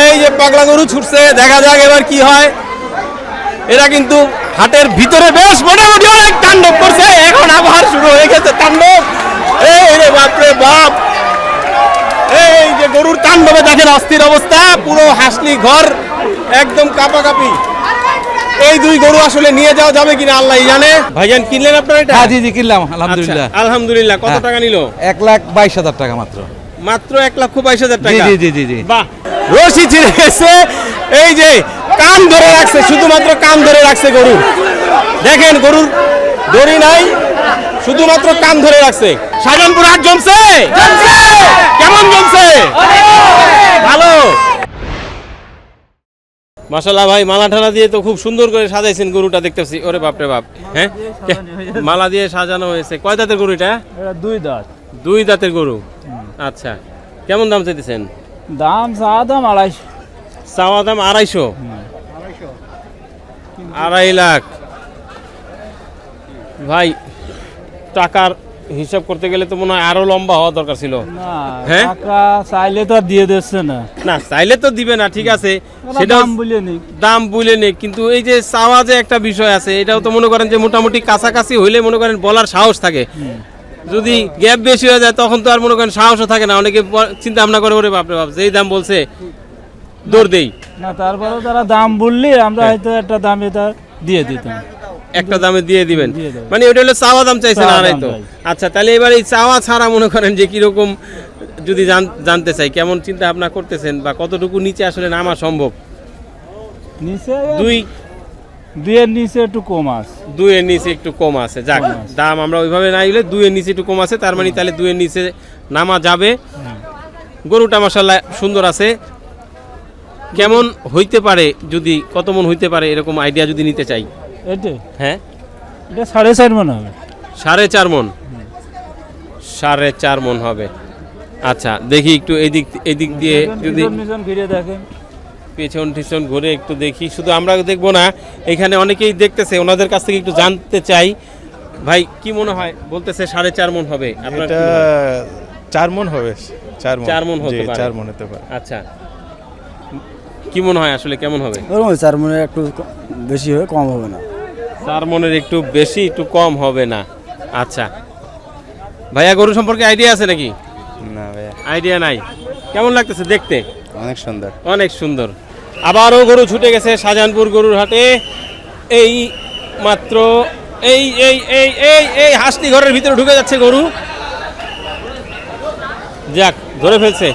এই যে পাগলা গরু ছুটছে দেখা যাক এবার কি হয়। এরা কিন্তু হাটের ভিতরে বেশ মোটামুটি অনেক তাণ্ডব করছে। এখন আবার শুরু হয়ে গেছে তাণ্ডব। এই রে বাপরে বাপ। এই যে গরুর তাণ্ডবে দেখেন অস্থির অবস্থা পুরো হাসলি ঘর একদম কাপাকাপি। এই দুই গরু আসলে নিয়ে যাওয়া যাবে কিনা আল্লাহ জানে। ভাইজান কিনলেন আপনারা এটা? হ্যাঁ জি জি কিনলাম আলহামদুলিল্লাহ আচ্ছা, আলহামদুলিল্লাহ। কত হ্যাঁ। টাকা নিল? এক লাখ বাইশ হাজার টাকা মাত্র। মাত্র এক লক্ষ বাইশ হাজার টাকা? জি জি জি জি। বাহ। রশি ছিঁড়ে গেছে। এই যে কান ধরে রাখছে শুধুমাত্র কান ধরে রাখছে গরু দেখেন গরুর দড়ি নাই শুধুমাত্র কান ধরে রাখছে। শাহজাহানপুর হাট জমছে? কেমন জমছে? ভালো। মাশাল্লাহ ভাই মালা ঠালা দিয়ে তো খুব সুন্দর করে সাজাইছেন গরুটা দেখতেছি। ওরে বাপরে বাপ। হ্যাঁ? মালা দিয়ে সাজানো হয়েছে। কয় দাঁতের গরু এটা? এটা দুই দাঁত। দুই দাঁতের গরু। আচ্ছা। কেমন দাম চাইতেছেন? দাম চা দাম আড়াইশো চাওয়া দাম আড়াইশো। আড়াই লাখ। ভাই টাকার হিসাব করতে গেলে তো মনে হয় আরও লম্বা হওয়া দরকার ছিল। না হ্যাঁ? চাইলে তো দিয়ে দিচ্ছে না। না চাইলে তো দিবে না ঠিক আছে। সেটা দাম বলে নি দাম বুঝলে নেই কিন্তু এই যে চাওয়া যে একটা বিষয় আছে এটাও তো মনে করেন যে মোটামুটি কাছাকাছি হইলে মনে করেন বলার সাহস থাকে। যদি গ্যাপ বেশি হয়ে যায় তখন তো আর মনে করেন সাহসও থাকে না। অনেকে চিন্তা ভাবনা করে ওরে বাপরে বাপ যেই দাম বলছে দৌড় দেই। না তারপরে তারা দাম বললি আমরা হ্যাঁ। হয়তো একটা দামে তার দিয়ে দিতাম। একটা দামে দিয়ে দিবেন। মানে ওটা হলো চাওয়া দাম চাইছেন দাম তো। আচ্ছা তাহলে এবার এই চাওয়া ছাড়া মনে করেন যে কীরকম যদি জান- জানতে চাই কেমন চিন্তা ভাবনা করতেছেন বা কতটুকু নিচে আসলে নামা সম্ভব? নিচে দুই দুইয়ের নিচে একটু কম আছে। দুইয়ের নিচে একটু কম আছে যাক দাম আমরা ওইভাবে না হইলে দুইয়ের নিচে একটু কম আছে তার মানে তাহলে দুইয়ের নিচে নামা যাবে। গরুটা মশাল্লা সুন্দর আছে। কেমন হইতে পারে যদি কত মন হইতে পারে এরকম আইডিয়া যদি নিতে চাই? এটা হ্যাঁ? এটা সাড়ে চার মনে হবে। সাড়ে চার মন? সাড়ে চার মন হবে। আচ্ছা দেখি একটু এদিক এদিক দিয়ে যদি ঘিরে দেখেন। পেছন টিছন ঘুরে একটু দেখি। শুধু আমরা দেখব না এখানে অনেকেই দেখতেছে ওনাদের কাছ থেকে একটু জানতে চাই। ভাই কি মনে হয়? বলতেছে সাড়ে চার মন হবে। আপনার এটা চার মন হবে চার মন। চার মণ হতে পারে। চার মন হতে পারে। আচ্ছা। কি মনে হয় আসলে কেমন হবে? চার মনে একটু বেশি হবে কম হবে না। চার মনের একটু বেশি একটু কম হবে না। আচ্ছা। ভাইয়া গরু সম্পর্কে আইডিয়া আছে নাকি? না ভাইয়া। আইডিয়া নাই। কেমন লাগতেছে দেখতে? অনেক সুন্দর। অনেক সুন্দর। আবারও গরু ছুটে গেছে শাহজাহানপুর গরুর হাটে। এই মাত্র, এই এই এই এই এই হাসনি ঘরের ভিতরে ঢুকে যাচ্ছে গরু। যাক, ধরে ফেলছে।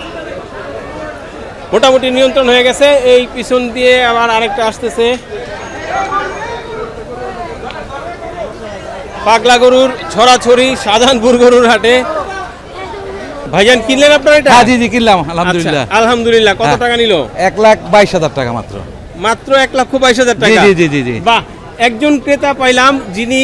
মোটামুটি নিয়ন্ত্রণ হয়ে গেছে, এই পিছন দিয়ে আবার আরেকটা আসতেছে। পাগলা গরুর ছড়াছড়ি শাহজাহানপুর গরুর হাটে। ভাইজান কিনলেন আপনারা এটা? হ্যাঁ জি জি কিনলাম আচ্ছা, আলহামদুলিল্লাহ। আলহামদুলিল্লাহ কত হ্যাঁ। টাকা নিল? এক লাখ বাইশ হাজার টাকা মাত্র। মাত্র এক লক্ষ বাইশ হাজার টাকা? জি জি জি জি। বাহ একজন ক্রেতা পাইলাম যিনি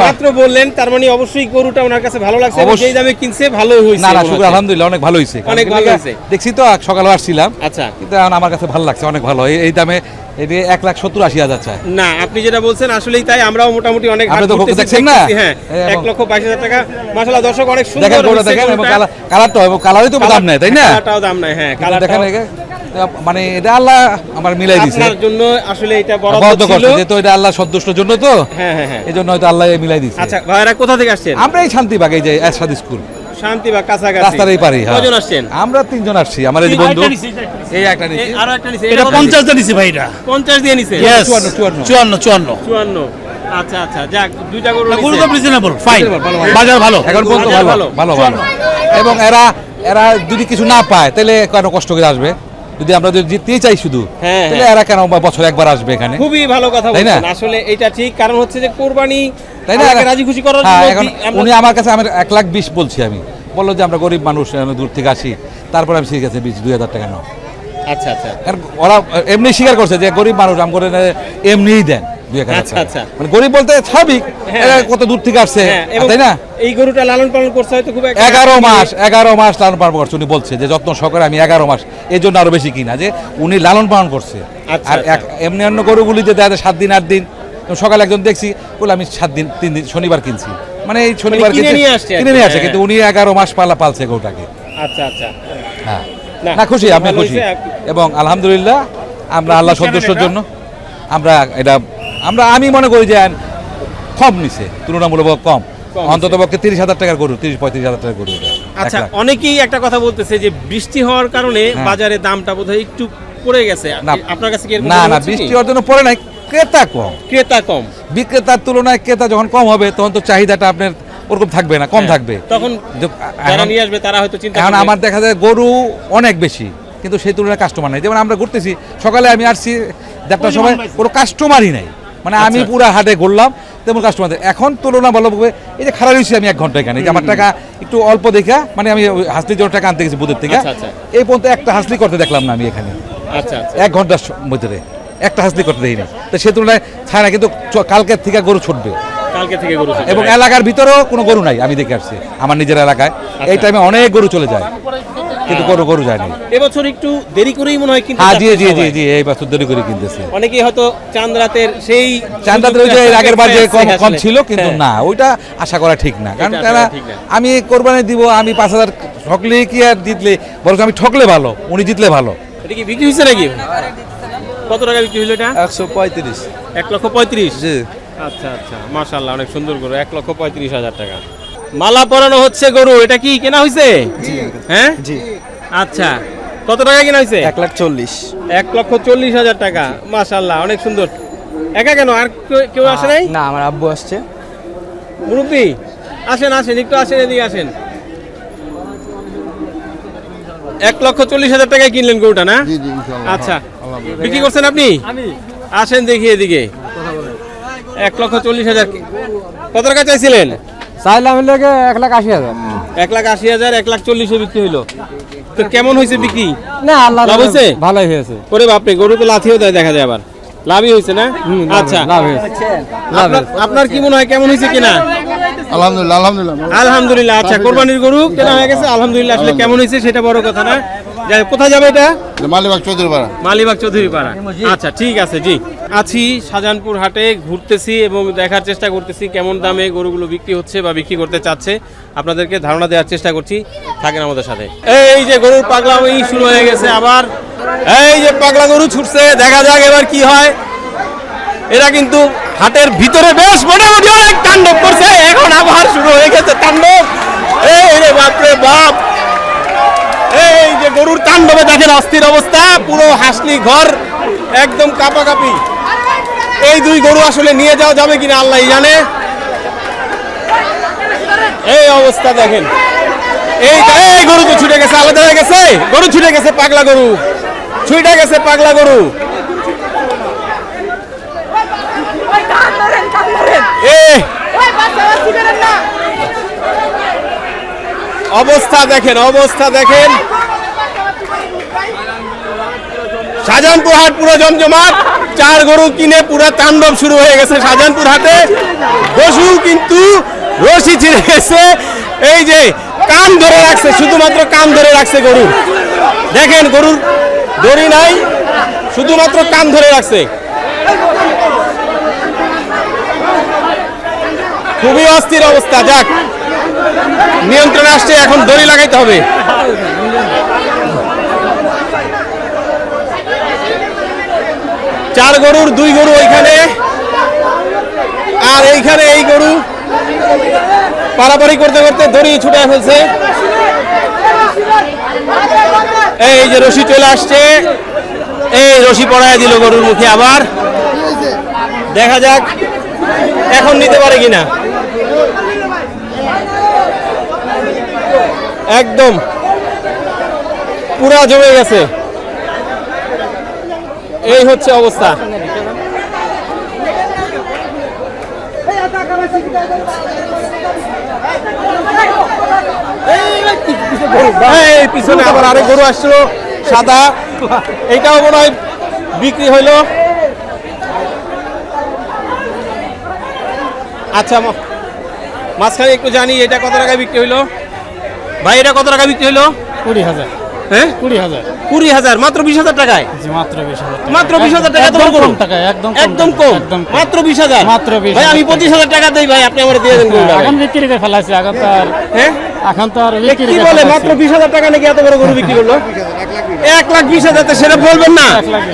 মাত্র বললেন তার মানে অবশ্যই গরুটা ওনার কাছে ভালো লাগছে দামে কিনছে ভালো হয়েছে না না শুক্র আলহামদুলিল্লাহ অনেক ভালো হয়েছে। অনেক ভালো হয়েছে। দেখছি তো সকালে আসছিলাম। আচ্ছা। কিন্তু আমার কাছে ভালো লাগছে অনেক ভালো। এই দামে এটি এক লাখ সত্তর আশি হাজার চাই না আপনি যেটা বলছেন আসলেই তাই আমরাও মোটামুটি অনেক আপনি তো দেখছেন না? হ্যাঁ এক লক্ষ বাইশ হাজার টাকা। মাসাল্লাহ দর্শক অনেক সুন্দর দেখেন দেখেন এবং কালারটা এবং কালারই তো দাম নেই তাই না? কালারটাও দাম নাই হ্যাঁ কালারটাও দেখেন মানে এটা আল্লাহ আমার মিলাই দিছে। আপনার জন্য আসলে এটা বরাদ্দ ছিল। যেহেতু এটা আল্লাহ সন্তুষ্টর জন্য তো হ্যাঁ হ্যাঁ হ্যাঁ। এই জন্য হয়তো আল্লাহ মিলাই দিচ্ছে আচ্ছা ভাইরা কোথা থেকে আসছেন? আমরা এই শান্তিবাগ এই যে এরশাদ স্কুল। শান্তি বা কাছাকাছি। রাস্তার এই পারি হ্যাঁ। কজন আসছেন? আমরা তিনজন আসছি আমার এই বন্ধু। এই একটা নিছি। এই আরও একটা নিছি এটা কত পঞ্চাশ দিয়ে নিছি ভাই এটা পঞ্চাশ দিয়ে নিছে? Yes, চুয়ান্ন, চুয়ান্ন। চুয়ান্ন চুয়ান্ন। চুয়ান্ন। আচ্ছা আচ্ছা যাক দুইটা গরু গরু তো রিজনেবল ফাইন। বাজার ভালো। এখন পর্যন্ত ভালো। ভালো ভালো। এবং এরা এরা যদি কিছু না পায় তাহলে কেন কষ্ট করে আসবে? যদি আমরা যদি জিততেই চাই শুধু হ্যাঁ, তাহলে হ্যাঁ। এরা কেন বছর একবার আসবে এখানে? খুবই ভালো কথা? বলছেন। আসলে এটা ঠিক কারণ হচ্ছে যে কোরবানি তাই না? রাজি খুশি করার হ্যাঁ, জন্য এখন উনি আমার কাছে আমি এক লাখ বিশ বলছি আমি। বলল যে আমরা গরিব মানুষ আমরা দূর থেকে আসি। তারপর আমি ঠিক আছে বিশ দুই হাজার টাকা নাও। আচ্ছা আচ্ছা। ওরা এমনি স্বীকার করছে যে গরিব মানুষ আম করে এমনিই দেন। দুই এক আচ্ছা। মানে গরিব বলতে স্বাভাবিক হ্যাঁ। কত দূর থেকে আসছে হ্যাঁ, তাই না? এই গরুটা লালন পালন করছে হয়তো খুব এগারো মাস এগারো মাস লালন পালন করছে উনি বলছে যে যত্ন সহকারে আমি এগারো মাস এই জন্য আরও বেশি কিনা যে উনি লালন পালন করছে। আচ্ছা, আর আচ্ছা। এমনি অন্য গরুগুলি যে দেখা সাত দিন আট দিন সকালে একজন দেখছি বলে আমি সাত দিন তিন দিন শনিবার কিনছি। মানে এই শনিবার কিনে নিয়ে আসছে কিনে নিয়ে আসছে হ্যাঁ। কিন্তু উনি এগারো মাস পালা পালছে গরুটাকে। আচ্ছা আচ্ছা। হ্যাঁ। না, না খুশি আমি খুশি। এবং আলহামদুলিল্লাহ আমরা আল্লাহ সন্তুষ্টর জন্য আমরা এটা আমরা আমি মনে করি যে কম নিছে তুলনামূলক কম। অন্তত পক্ষে তিরিশ হাজার টাকার গরু তিরিশ পঁয়ত্রিশ হাজার টাকার গরু আচ্ছা অনেকেই একটা কথা বলতেছে যে বৃষ্টি হওয়ার কারণে হ্যাঁ। বাজারে দামটা বোধহয় একটু পড়ে গেছে। আপনার কাছে না না বৃষ্টি হওয়ার জন্য পড়ে নাই ক্রেতা কম। ক্রেতা কম। বিক্রেতার তুলনায় ক্রেতা যখন কম হবে তখন তো চাহিদাটা আপনার ওরকম থাকবে না কম হ্যাঁ, থাকবে। তখন যারা নিয়ে আসবে তারা হয়তো চিন্তা এখন আমার দেখা যায় গরু অনেক বেশি। কিন্তু সেই তুলনায় কাস্টমার নাই। যেমন আমরা ঘুরতেছি সকালে আমি আসছি দেড়টার সময় কোনো কাস্টমারই নাই। মানে আমি আচ্ছা। পুরো হাটে ঘুরলাম তেমন কাস্টমার এখন তুলনা ভালোভাবে এই যে খারাপ হয়েছি আমি এক ঘণ্টা এখানে। আমার টাকা একটু অল্প দেখা মানে আমি ওই হাসলি জোর টাকা আনতে গেছি বুধের থেকে। আচ্ছা, আচ্ছা। এই পর্যন্ত একটা হাসলি করতে দেখলাম না আমি এখানে। এক ঘণ্টার মধ্যে। একটা হাসলি করতে দেয়নি তো সে তুলনায় ছায় না কিন্তু কালকের থেকে গরু ছুটবে। এবং এলাকার ভিতরেও কোনো গরু নাই আমি দেখে আসছি আমার নিজের এলাকায়। এই টাইমে অনেক গরু চলে যায়। কিন্তু গরু এবছর একটু দেরি করেই মনে হয় কিন্তু হ্যাঁ জি জি জি জি এই বছর দেরি করে কিনতেছে। অনেকেই হয়তো চাঁদ রাতের সেই ওই যে আগের বার যে কম কম ছিল কিন্তু হ্যাঁ। না ওইটা আশা করা ঠিক না। কারণ তারা। আমি কোরবানি দিব আমি পাঁচ হাজার ঠকলে কি আর জিতলে? বরং আমি ঠকলে ভালো উনি জিতলে ভালো। এটা কি বিক্রি হয়েছে নাকি? কত টাকা বিক্রি হলো এটা? একশো পঁয়ত্রিশ। এক লক্ষ পঁয়ত্রিশ? জি। আচ্ছা আচ্ছা মাশাল্লাহ অনেক সুন্দর করে এক লক্ষ পঁয়ত্রিশ হাজার টাকা। মালা পরানো হচ্ছে গরু এটা কি কেনা হয়েছে হ্যাঁ? জি। আচ্ছা কত টাকা কেনা হয়েছে এক লাখ চল্লিশ। এক লক্ষ চল্লিশ হাজার টাকা মাশাল্লাহ অনেক সুন্দর। একা কেন আর কেউ- কেউ আসে নাই? না আমার আব্বু আসছে। মুরব্বী আসেন আসেন একটু আসেন এদিকে আসেন। এক লক্ষ চল্লিশ হাজার টাকায় কিনলেন গরুটা না? আচ্ছা বিক্রি করছেন আপনি? আসেন দেখি এদিকে। এক লক্ষ চল্লিশ হাজার কত টাকা চাইছিলেন? চাইলাম লেগে এক লাখ আশি হাজার। এক লাখ আশি হাজার এক লাখ চল্লিশে বিক্রি হইল। তো কেমন হয়েছে বিক্রি? না আল্লাহ লাভ হয়েছে? ভালোই হয়েছে। ওরে বাপরে গরু তো লাথিও দেয় দেখা যায় আবার। লাভই হয়েছে না? আচ্ছা। লাভ হয়েছে। আপনার- আপনার কি মনে হয় কেমন হয়েছে কিনা? আলহামদুলিল্লাহ আলহামদুলিল্লাহ আলহামদুলিল্লাহ আচ্ছা কোরবানির গরু কেনা হয়ে গেছে আলহামদুলিল্লাহ আসলে কেমন হয়েছে সেটা বড় কথা না। কোথায় যাবে এটা? মালিবাগ চৌধুরী পাড়া মালিবাগ চৌধুরী পাড়া আচ্ছা ঠিক আছে জি। আছি শাহজাহানপুর হাটে, ঘুরতেছি এবং দেখার চেষ্টা করতেছি কেমন দামে গরুগুলো বিক্রি হচ্ছে বা বিক্রি করতে চাচ্ছে। আপনাদেরকে ধারণা দেওয়ার চেষ্টা করছি। থাকেন আমাদের সাথে। এই যে গরুর পাগলামি শুরু হয়ে গেছে আবার। এই যে পাগলা গরু ছুটছে, দেখা যাক এবার কি হয়। এরা কিন্তু হাটের ভিতরে বেশ মোটামুটি অনেক তাণ্ডব করছে, এখন আবার শুরু হয়ে গেছে তাণ্ডব। এই রে বাপরে বাপ। এই যে গরুর তাণ্ডবে দেখেন অস্থির অবস্থা, পুরো হাসলি ঘর একদম কাপাকাপি। এই দুই গরু আসলে নিয়ে যাওয়া যাবে কিনা আল্লাহ জানে। এই অবস্থা দেখেন। এই গরু তো ছুটে গেছে, আলাদা হয়ে গেছে। গরু ছুটে গেছে, পাগলা গরু। ছুটে গেছে, পাগলা গরু। অবস্থা দেখেন অবস্থা দেখেন। শাহজাহানপুর হাট পুরো জমজমাট। চার গরু কিনে পুরো তাণ্ডব শুরু হয়ে গেছে শাহজাহানপুর হাটে। পশু কিন্তু রশি ছিঁড়ে গেছে। এই যে কান ধরে রাখছে, শুধুমাত্র কান ধরে রাখছে গরু। দেখেন গরুর দড়ি নাই, শুধুমাত্র কান ধরে রাখছে। খুবই অস্থির অবস্থা, যাক। নিয়ন্ত্রণে আসছে, এখন দড়ি লাগাইতে হবে। চার গরুর দুই গরু ওইখানে। আর এইখানে এই গরু পারাপারি করতে করতে দড়ি ছুটে ফেলছে। এই যে রশি চলে আসছে। এই রশি পড়ায় দিল গরুর মুখে আবার। দেখা যাক এখন নিতে পারে কিনা। একদম। পুরা জমে গেছে। এই হচ্ছে অবস্থা। পিছনে আবার আরেক গরু আসছিল, সাদা। এইটাও মনে হয় বিক্রি হইল। আচ্ছা মাঝখানে একটু জানি এটা কত টাকা বিক্রি হইল। ভাই, এটা কত টাকা বিক্রি হইল? কুড়ি হাজার। হ্যাঁ? কুড়ি হাজার। কুড়ি হাজার মাত্র বিশ হাজার টাকায়? মাত্র বিশ হাজার মাত্র বিশ হাজার টাকা তোমার গরু টাকায় একদম একদম কম। মাত্র বিশ হাজার? মাত্র 20,000 ভাই আমি পঁচিশ হাজার টাকা দেই ভাই আপনি আমার দিয়ে দেন এখন বিক্রি করে ফেলাইছে এখন তো আর হ্যাঁ? এখন তো আর বিক্রি কি বলে মাত্র বিশ হাজার টাকা নাকি এত বড় গরু বিক্রি করল? এক লাখ বিশ হাজার তো সেটা বলবেন না।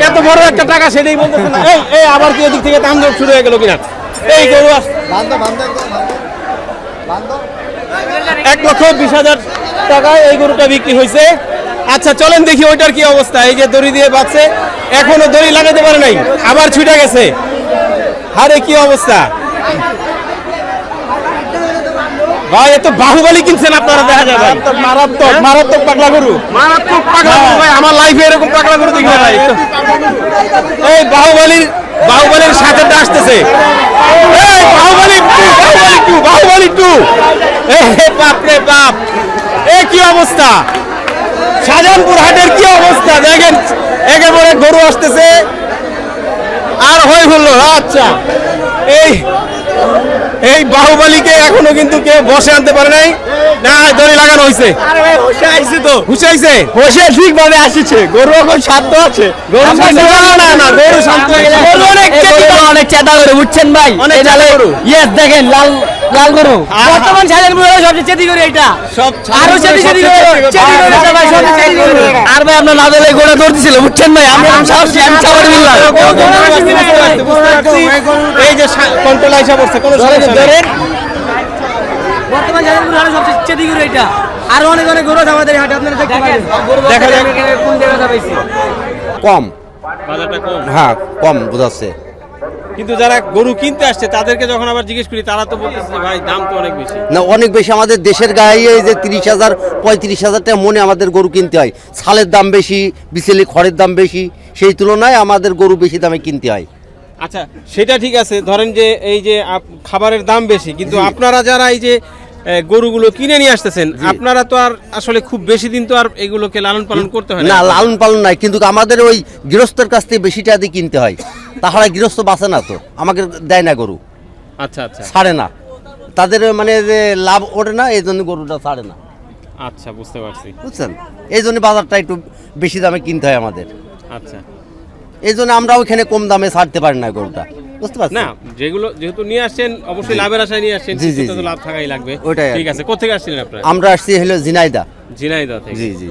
এত বড় একটা টাকা সেটাই বলতেছে না। এই এই আবার কি ওদিক থেকে দাম দর শুরু হয়ে গেল কিনা? এই গরু এক লক্ষ বিশ হাজার টাকায় এই গরুটা বিক্রি হয়েছে আচ্ছা চলেন দেখি ওইটার কি অবস্থা। এই যে দড়ি দিয়ে বাঁচছে এখনও দড়ি লাগাতে পারে নাই আবার ছুটে গেছে। আরে কি অবস্থা। ভাই এত বাহুবলী কিনছেন আপনারা দেখা যায় মারাত্মক মারাত্মক পাগলা গরু। মারাত্মক পাগলা গরু ভাই আমার লাইফে এরকম পাগলা গরু দেখি ভাই। এই বাহুবলীর বাহুবলীর সাথে আসতেছে। এই Baahubali two Baahubali two Baahubali two. এই বাপ রে বাপ। এ কি অবস্থা। শাহজাহানপুর হাটের কি অবস্থা? দেখেন একেবারে গরু আসতেছে। আর হয়ে হলো আচ্ছা। এই এই বাহুবলীকে এখনও কিন্তু কেউ বসে আনতে পারে নাই। না দড়ি লাগানো হয়েছে আরে ভাই হোসে আইছে তো। হোসে আইছে? হোসে ঠিকভাবে আসিছে। গরু এখন শান্ত আছে। গরু শান্ত না না গরু শান্ত হয়ে গেছে। অনেক চেতা করে বুঝছেন ভাই? অনেক চেতা গরু। ইয়েস দেখেন লাল লাল গরু। বর্তমান সাজার গরু সবচেয়ে চেতি করে এটা সব আরও চেতি চেতি করে চেতি করে এটা ভাই সবচেয়ে চেতি করে আর ভাই আপনার না দিলে গোড়া ধরতেছিল বুঝছেন ভাই? আমি আমি সাহসী আমি চাবার দিলাম। এই যে কন্ট্রোল আইসা পড়ছে কোনো সমস্যা নেই। বর্তমান গরু সবচেয়ে চেতি করে এটা আরও অনেক অনেক গরু আমাদের হাটে আপনারা দেখতে পারেন দেখা যাক। কোন জায়গাটা পাইছি কম। বাজারটা কম। হ্যাঁ কম বোঝাচ্ছে। কিন্তু যারা গরু কিনতে আসছে তাদেরকে যখন আবার জিজ্ঞেস করি তারা তো বলতেছে ভাই দাম তো অনেক বেশি। না অনেক বেশি। আমাদের দেশের গায়ে এই যে তিরিশ হাজার পঁয়ত্রিশ হাজার টাকা মনে আমাদের গরু কিনতে হয়। ছালের দাম বেশি বিচেলি খড়ের দাম বেশি সেই তুলনায় আমাদের গরু বেশি দামে কিনতে হয়। আচ্ছা সেটা ঠিক আছে। ধরেন যে এই যে খাবারের দাম বেশি কিন্তু আপনারা যারা এই যে গরুগুলো কিনে নিয়ে আসতেছেন আপনারা তো আর আসলে খুব বেশি দিন তো আর এগুলোকে লালন পালন করতে হয় না। না লালন পালন নাই কিন্তু আমাদের ওই গৃহস্থের কাছ থেকে বেশি টাকা দিয়ে কিনতে হয়। তাহারা গৃহস্থ বাঁচে না তো আমাকে দেয় না গরু। আচ্ছা আচ্ছা। ছাড়ে না। তাদের মানে যে লাভ ওঠে না এই জন্য গরুটা ছাড়ে না। আচ্ছা বুঝতে পারছি। বুঝছেন? এই জন্য বাজারটা একটু বেশি দামে কিনতে হয় আমাদের। আচ্ছা। এই জন্য আমরা ওইখানে কম দামে ছাড়তে পারি না গরুটা। বুঝতে পারছেন? না যেগুলো যেহেতু নিয়ে আসছেন অবশ্যই লাভের আশায় নিয়ে আসছেন জি, জি। লাভ থাকাই লাগবে। ওইটাই ঠিক। আছে কোথেকে আসছিলেন আপনারা? আমরা আসছি হলো জিনাইদা ঝিনাইদহ থেকে। জি জি।